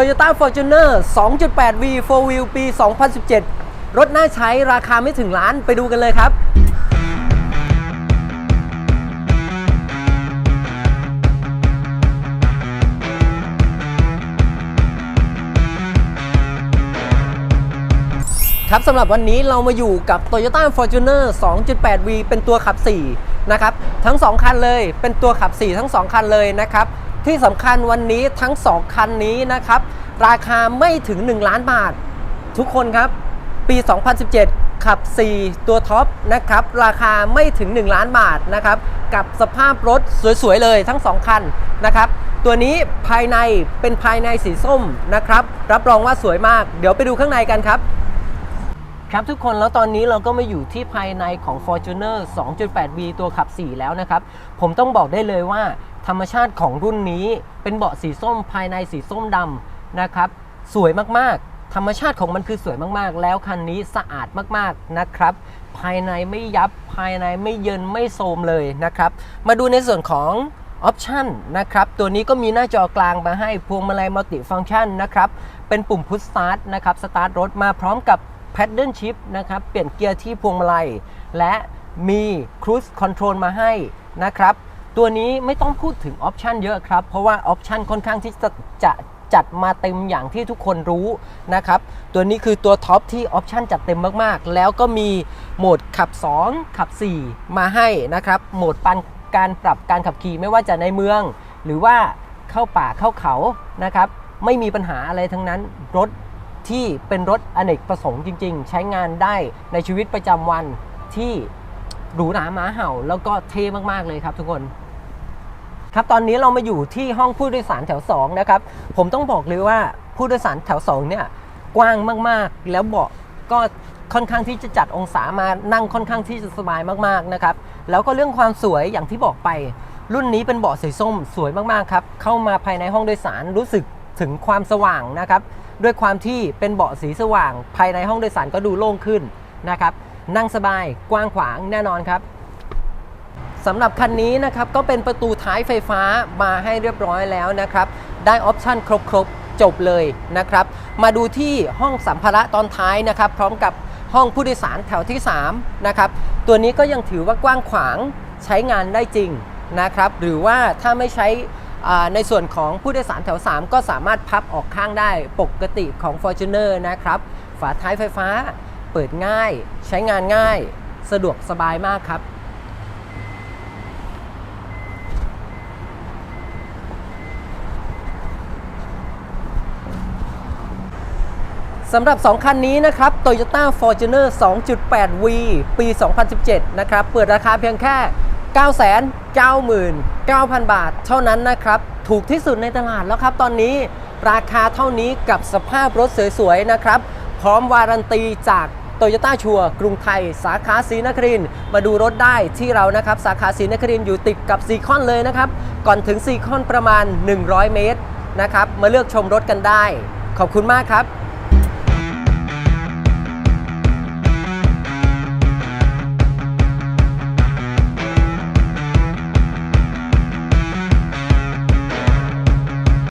Toyota Fortuner 2.8V 4 Wheel ปี 2017 รถน่าใช้ราคาไม่ถึงล้านไปดูกันเลยครับครับสำหรับวันนี้เรามาอยู่กับ Toyota Fortuner 2.8V เป็นตัวขับ 4 นะครับ ทั้ง 2 คันเลยเป็นตัวขับ 4 ทั้ง 2 คันเลยนะครับ ที่สำคัญวันนี้ทั้ง 2 คันนี้นะครับ ราคาไม่ถึง 1 ล้านบาท ทุกคนครับ ปี 2017 ขับ 4 ตัวท็อปนะครับ ราคาไม่ถึง 1 ล้านบาทนะครับ กับสภาพรถสวย ๆ เลยทั้ง 2 คันนะครับ ตัวนี้ภายในเป็นภายในสีส้มนะครับ รับรองว่าสวยมาก เดี๋ยวไปดูข้างในกันครับครับทุกคนแล้วตอนนี้เราก็มาอยู่ที่ภายในของ Fortuner 2.8V ตัวขับ 4 แล้วนะครับ ผมต้องบอกได้เลยว่า ธรรมชาติของรุ่นนี้เป็นเบาะสีส้มภายในสีส้มดำนะครับ สวยมากๆ ธรรมชาติของมันคือสวยมากๆ แล้วคันนี้สะอาดมากๆนะครับ ภายในไม่ยับภายในไม่เยินไม่โทรมเลยนะครับ มาดูในส่วนของออปชันนะครับ ตัวนี้ก็มีหน้าจอกลางมาให้พวงมาลัยมัลติฟังชันนะครับ เป็นปุ่มพุชสตาร์ทนะครับสตาร์ทรถมาพร้อมกับ Paddle Shift นะครับ เปลี่ยนเกียร์ที่พวงมาลัย และมี Cruise Control มาให้นะครับ ตัวนี้ไม่ต้องพูดถึงออปชันเยอะครับ เพราะว่าออปชันค่อนข้างที่จะจะจัดมาเต็มอย่างที่ทุกคนรู้นะครับ ตัวนี้คือตัวท็อปที่ออปชันจัดเต็มมากๆ แล้วก็มีโหมดขับ 2 ขับ 4 มาให้นะครับ โหมดปันการปรับการขับขี่ไม่ว่าจะในเมือง หรือว่าเข้าป่าเข้าเขานะครับ ไม่มีปัญหาอะไรทั้งนั้น รถที่เป็นรถอเนกประสงค์จริง ๆ ใช้งานได้ในชีวิตประจำวันที่ หรูหราม้าเห่า แล้วก็เท่มากๆเลยครับทุกคนครับตอนนี้เรามาอยู่ที่ห้องผู้โดยสารแถว2นะครับผมต้องบอกเลยว่าผู้โดยสารแถว2เนี่ยกว้างมากๆ แล้วเบาะก็ค่อนข้างที่จะจัดองศามานั่งค่อนข้างที่จะสบายมากๆนะครับแล้วก็เรื่องความสวยอย่างที่บอกไป รุ่นนี้เป็นเบาะสีส้มสวยมากๆครับเข้ามาภายในห้องโดยสารรู้สึกถึงความสว่างนะครับด้วยความที่เป็นเบาะสีสว่าง ภายในห้องโดยสารก็ดูโล่งขึ้นนะครับ นั่งสบายกว้างขวางแน่นอนครับสำหรับคันนี้นะครับก็เป็นประตูท้ายไฟฟ้ามาให้เรียบร้อยแล้วนะครับ ได้ออปชั่นครบๆ จบเลยนะครับ มาดูที่ห้องสัมภาระตอนท้ายนะครับ พร้อมกับห้องผู้โดยสารแถวที่3นะครับตัวนี้ก็ยังถือว่ากว้างขวางใช้งานได้จริงนะครับ หรือว่าถ้าไม่ใช้อ่ในส่วนของผู้โดยสารแถว 3 ก็สามารถพับออกข้างได้ปกติของ Fortuner นะครับ ฝาท้ายไฟฟ้า เปิดง่าย ใช้งานง่าย สะดวกสบายมากครับ สำหรับ 2 คันนี้นะครับ Toyota Fortuner 2.8V ปี 2017 นะครับ เปิดราคาเพียงแค่ 999,000 บาท เท่านั้นนะครับ ถูกที่สุดในตลาดแล้วครับตอนนี้ราคาเท่านี้กับสภาพรถสวยๆนะครับ พร้อมวารันตีจากโตโยต้าชัวกรุงไทย สาขาศรีนครินมาดูรถได้ที่เรานะครับ สาขาศรีนครินอยู่ติดกับซีคอนเลยนะครับ ก่อนถึงซีคอนประมาณ 100 เมตรนะครับ มาเลือกชมรถกันได้ ขอบคุณมากครับ